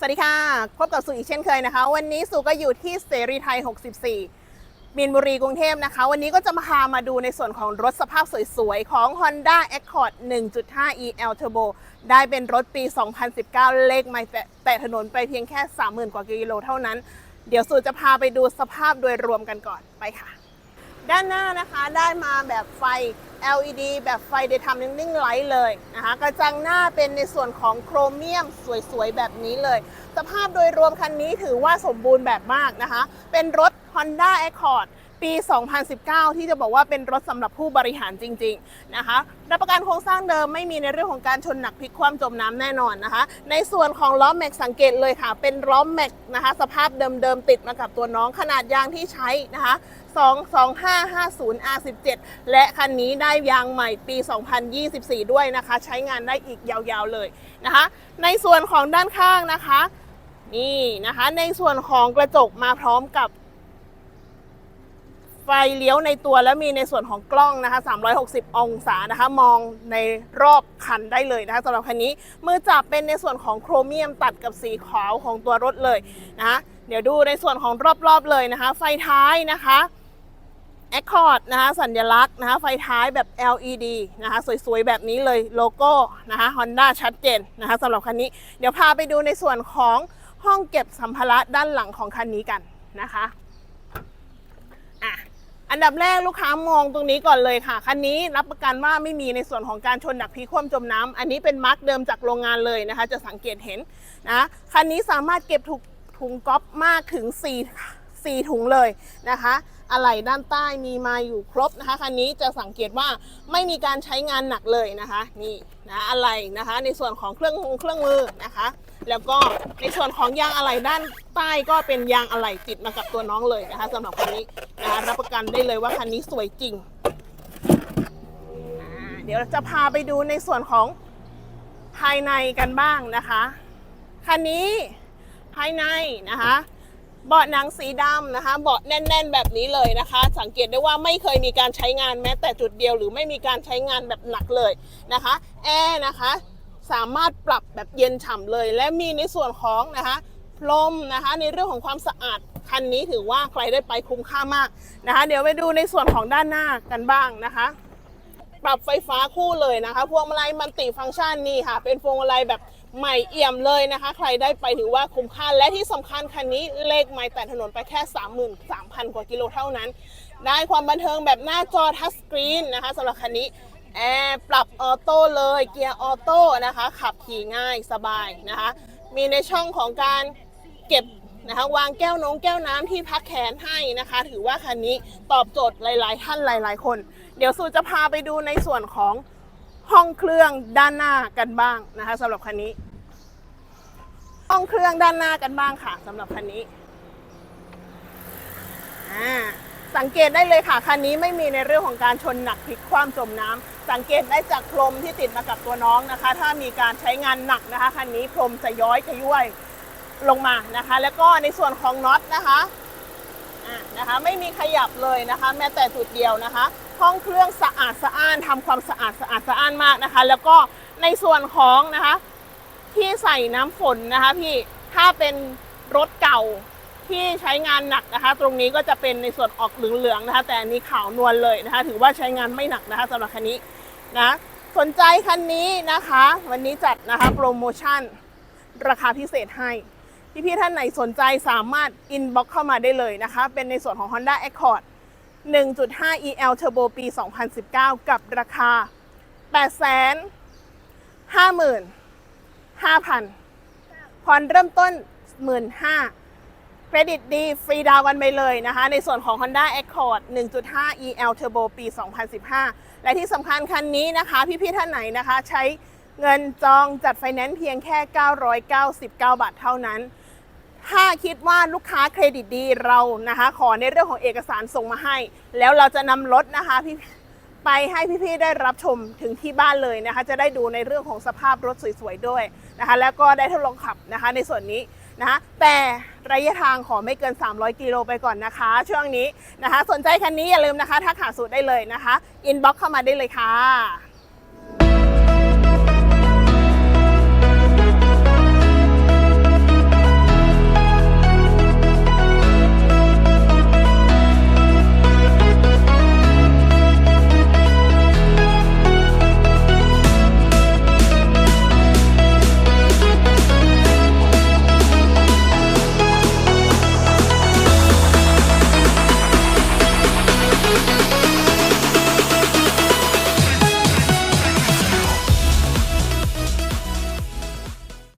สวัสดีค่ะ พบกับสุอีกเช่นเคยนะคะ วันนี้สุก็อยู่ที่เสรีไทย 64 มีนบุรีกรุงเทพนะคะ วันนี้ก็จะมาพามาดูในส่วนของรถสภาพสวยๆ ของ Honda Accord 1.5 EL Turbo ได้เป็นรถปี 2019 เลขไม่แตะถนนไปเพียงแค่ 30,000 กว่ากิโลเท่านั้น เดี๋ยวสุจะพาไปดูสภาพโดยรวมกันก่อนไปค่ะ ด้านหน้านะคะได้มาแบบไฟ LED แบบไฟเดย์ทำนิ่งๆไลท์เลยนะคะกระจังหน้าเป็นในส่วนของโครเมียมสวยๆ แบบนี้เลย สภาพโดยรวมคันนี้ถือว่าสมบูรณ์แบบมากนะคะ เป็นรถ Honda Accord ปี 2019 ที่จะบอกว่าเป็นรถสำหรับผู้บริหารจริง ๆ นะคะ รับประกันโครงสร้างเดิมไม่มีในเรื่องของการชนหนักพลิกคว่ำจมน้ำแน่นอนนะคะ ในส่วนของล้อแม็กสังเกตเลยค่ะ เป็นล้อแม็กนะคะ สภาพเดิมๆติดมากับตัวน้องขนาดยางที่ใช้นะคะ22550 R17 และคันนี้ได้ยางใหม่ปี 2024 ด้วยนะคะ ใช้งานได้อีกยาวๆเลยนะคะ ในส่วนของด้านข้างนะคะ นี่นะคะ ในส่วนของกระจกมาพร้อมกับ ไฟเลี้ยวในตัวแล้วมีในส่วนของกล้องนะคะ 360 องศานะคะ มองในรอบคันได้เลยนะคะสำหรับคันนี้มือจับเป็นในส่วนของโครเมียมตัดกับสีขาวของตัวรถเลยนะคะเดี๋ยวดูในส่วนของรอบๆเลยนะคะ ไฟท้ายนะคะ Accord นะคะสัญลักษณ์นะคะไฟท้ายแบบ LED นะคะสวยๆ แบบนี้เลยโลโก้นะคะ Honda ชัดเจนนะคะสำหรับคันนี้ เดี๋ยวพาไปดูในส่วนของห้องเก็บสัมภาระด้านหลังของคันนี้กันนะคะอะ อันดับแรกลูกค้ามองตรงนี้ก่อนเลยค่ะ คันนี้รับประกันว่าไม่มีในส่วนของการชนหนักพลิกคว่ำจมน้ำอันนี้เป็นมาร์กเดิมจากโรงงานเลยนะคะ จะสังเกตเห็นนะคันนี้สามารถเก็บถุงถุงก๊อปมากถึง 4 4 ถุงเลยนะคะอะไหล่ด้านใต้มีมาอยู่ครบนะคะคันนี้จะสังเกตว่าไม่มีการใช้งานหนักเลยนะคะ นี่นะอะไหล่นะคะ ในส่วนของเครื่องมือเครื่องมือนะคะ แล้วก็ในส่วนของยางอะไหล่ด้านใต้ก็เป็นยางอะไหล่ติดมากับตัวน้องเลยนะคะสำหรับคันนี้นะคะรับประกันได้เลยว่าคันนี้สวยจริง เดี๋ยวจะพาไปดูในส่วนของภายในกันบ้างนะคะคันนี้ภายในนะคะเบาะหนังสีดำนะคะเบาะแน่น ๆ แบบนี้เลยนะคะ สังเกตได้ว่าไม่เคยมีการใช้งานแม้แต่จุดเดียว หรือไม่มีการใช้งานแบบหนักเลยนะคะ แอร์นะคะ สามารถปรับแบบเย็นฉ่ำเลย และมีในส่วนของนะคะพรมนะคะในเรื่องของความสะอาดคันนี้ถือว่าใครได้ไปคุ้มค่ามากนะคะ เดี๋ยวไปดูในส่วนของด้านหน้ากันบ้างนะคะ ปรับไฟฟ้าคู่เลยนะคะพวงมาลัยมันติฟังก์ชันนี่ค่ะ เป็นพวงมาลัยแบบใหม่เอี่ยมเลยนะคะ ใครได้ไปถือว่าคุ้มค่าและที่สำคัญคันนี้เลขไม่แต่ถนนไปแค่ 33,000 กว่ากิโลเท่านั้น ได้ความบันเทิงแบบหน้าจอทัชสกรีนนะคะสำหรับคันนี้ แอร์ปรับออโต้เลยเกียร์ออโต้นะคะ ขับขี่ง่ายสบายนะคะ มีในช่องของการเก็บนะคะวางแก้วน้องแก้วน้ำที่พักแขนให้นะคะ ถือว่าคันนี้ตอบโจทย์หลาย ๆ ท่านหลาย ๆ คน เดี๋ยวสูจะพาไปดูในส่วนของห้องเครื่องด้านหน้ากันบ้างนะคะสำหรับคันนี้ ห้องเครื่องด้านหน้ากันบ้างค่ะสำหรับคันนี้อ่าสังเกตได้เลยค่ะคันนี้ไม่มีในเรื่องของการชนหนักพลิกคว่ำจมน้ำ สังเกตได้จากพรมที่ติดมากับตัวน้องนะคะ ถ้ามีการใช้งานหนักนะคะคันนี้พรมจะย้อยขย้วยลงมานะคะ แล้วก็ในส่วนของน็อตนะคะนะคะ ไม่มีขยับเลยนะคะ แม้แต่จุดเดียวนะคะ ห้องเครื่องสะอาดสะอ้านทำความสะอาดสะอาดสะอ้านมากนะคะ แล้วก็ในส่วนของนะคะที่ใส่น้ำฝนนะคะพี่ถ้าเป็นรถเก่าที่ใช้งานหนักนะคะ ตรงนี้ก็จะเป็นในส่วนออกเหลืองๆนะคะ แต่อันนี้ขาวนวลเลยนะคะ ถือว่าใช้งานไม่หนักนะคะสำหรับคันนี้ นะสนใจคันนี้นะคะ วันนี้จัดนะคะโปรโมชั่น ราคาพิเศษให้พี่ๆท่านไหนสนใจสามารถอินบ็อกเข้ามาได้เลยนะคะ เป็นในส่วนของ Honda Accord 1.5 EL Turbo ปี 2019 กับราคา 8 5 5 0 0 0ผ่อนเริ่มต้น 15,000 เครดิตดีฟรีดาวกันไปเลยนะคะ ในส่วนของ Honda Accord 1.5 EL Turbo ปี 2015 และที่สำคัญคันนี้นะคะ พี่ๆท่านไหนนะคะ ใช้เงินจองจัดไฟแนนซ์เพียงแค่ 999 บาทเท่านั้น ถ้าคิดว่าลูกค้าเครดิตดีเรานะคะ ขอในเรื่องของเอกสารส่งมาให้ แล้วเราจะนำรถนะคะพี่ไปให้พี่ๆได้รับชมถึงที่บ้านเลยนะคะ จะได้ดูในเรื่องของสภาพรถสวยๆด้วยนะคะ แล้วก็ได้ทดลองขับนะคะ ในส่วนนี้ นะแต่ระยะทางขอไม่เกิน 300 กิโลไปก่อนนะคะ ช่วงนี้นะคะ สนใจคันนี้อย่าลืมนะคะถ้าขาสูตรได้เลยนะคะ อินบ็อกเข้ามาได้เลยค่ะ